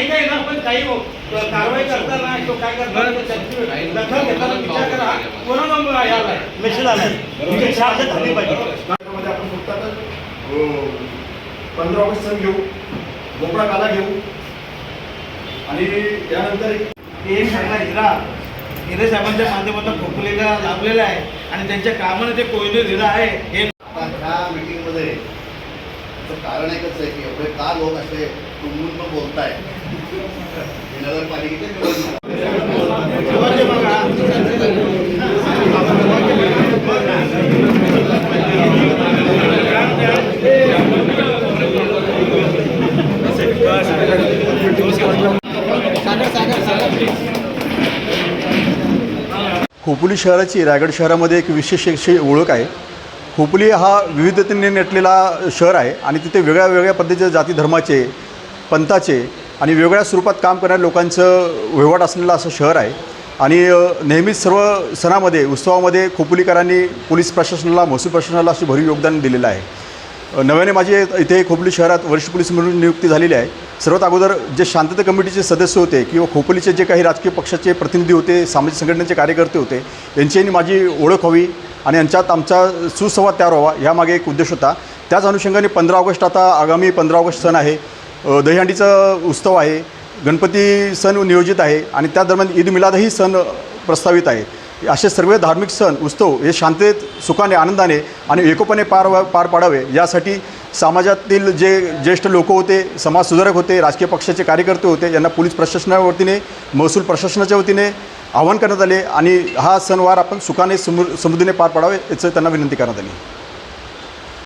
काही काही ना पण काही हो, कारवाई करताना तो काय करताना त्याची दखल घेताना विचार करा. कोणाला मग यायला मेसेज आलाय म्हणजे शाळा झाली पाहिजे. आपण आता पंधरा ऑगस्ट सण घेऊ मोकळा काला घेऊ. आणि त्यानंतर हे सगळा हिरा हिरे साहेबांच्या माध्यमातून खोकलेला लाभलेला आहे. आणि त्यांच्या कामाने ते कोयने हिरा आहे. हे ह्या मीटिंगमध्ये त्याचं कारण एकच आहे की एवढे का लोक असे तुंबून पण बोलताय नगरपालिकेचे खोपोली शहराची रायगड शहरामध्ये एक विशेष अशी ओळख आहे. खोपोली हा विविधतेने नटलेला शहर आहे आणि तिथे वेगळ्या वेगळ्या पद्धतीच्या जाती धर्माचे पंथाचे आणि वेगळ्या स्वरूपात काम करणाऱ्या लोकांचं व्यवहार असलेलं असं शहर आहे. आणि नेहमीच सर्व सणामध्ये उत्सवामध्ये खोपलीकरांनी पोलीस प्रशासनाला महसूल प्रशासनाला असे भरीव योगदान दिलेलं आहे. नव्याने माझे इथे खोपली शहरात वरिष्ठ पोलीस म्हणून नियुक्ती झालेली आहे. सर्वात अगोदर जे शांतता कमिटीचे सदस्य होते किंवा खोपलीचे जे काही राजकीय पक्षाचे प्रतिनिधी होते सामाजिक संघटनेचे कार्यकर्ते होते यांची माझी ओळख हवी. आणि यांच्यात आमचा सुसंवाद तयार व्हावा यामागे एक उद्देश होता. त्याच अनुषंगाने पंधरा ऑगस्ट आता आगामी पंधरा ऑगस्ट सण आहे. दहीहंडीचा उत्सव आहे गणपती सण नियोजित आहे आणि त्या दरम्यान ईद मिलादही सण प्रस्तावित आहे. असे सर्व धार्मिक सण उत्सव हे शांततेत सुखाने आनंदाने आणि एकोपाने पार पार पाडावे यासाठी समाजातील जे ज्येष्ठ लोक होते समाज सुधारक होते राजकीय पक्षाचे कार्यकर्ते होते यांना पोलीस प्रशासनाच्या वतीने महसूल प्रशासनाच्या वतीने आवाहन करण्यात आले आणि हा सणवार आपण सुखाने समृ समृद्धीने पार पाडावे याचं त्यांना विनंती करण्यात आली.